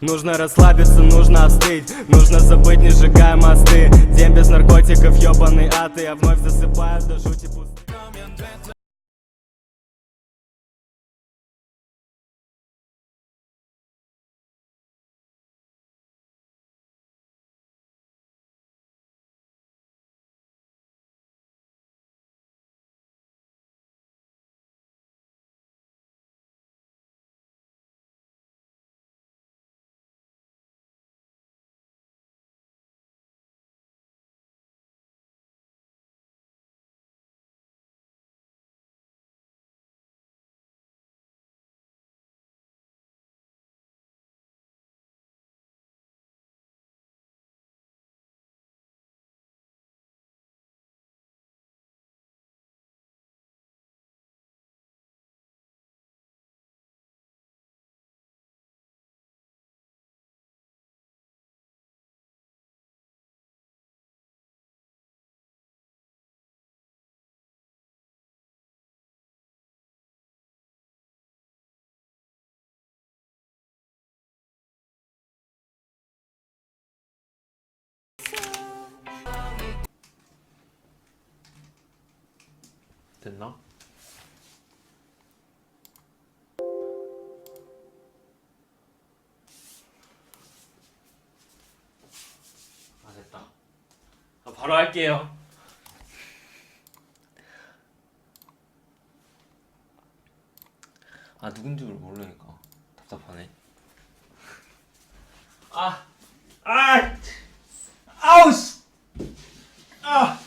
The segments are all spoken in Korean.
Нужно расслабиться, нужно остыть. Нужно забыть, не сжигая мосты. День без наркотиков, ёбаный ад. И я вновь засыпаю до жути пусты 됐나? 아 됐다. 아, 바로 할게요. 아 누군지 모르니까 답답하네. 아, 아, 아우 씨, 아.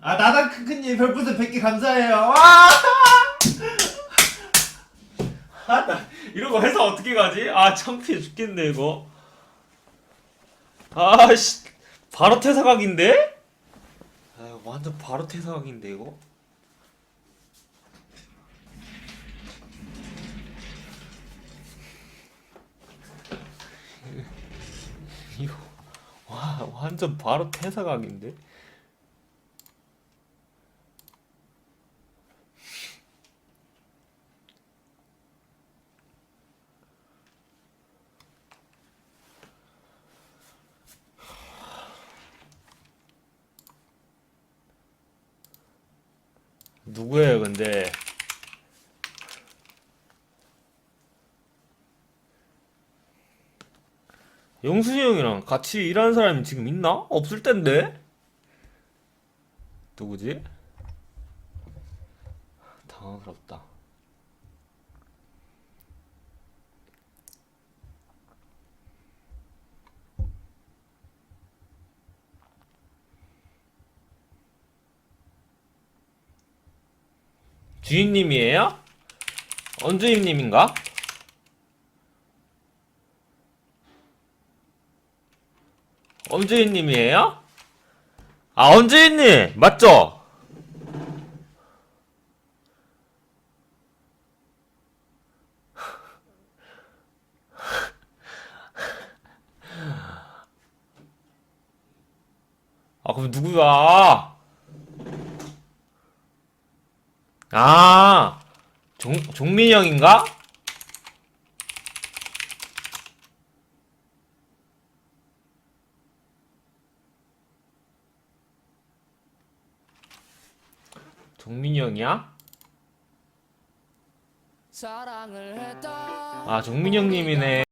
아 나단 큰큰님 별풍선 100개 감사해요 와! 아, 나 이런 거 회사 어떻게 가지? 아 창피해 죽겠네 이거 아 씨 바로 퇴사각인데? 아 완전 바로 퇴사각인데 이거 이거 와 완전 바로 퇴사각인데? 누구예요, 근데? 영순이 형이랑 같이 일하는 사람이 지금 있나? 없을 텐데? 누구지? 당황스럽다. 주인님이에요? 언주임님인가? 엄주인님이에요? 아 엄주인님 맞죠? 아 그럼 누구야? 아 종, 종민이 형인가? 종민이 형이야? 아 종민이 형님이네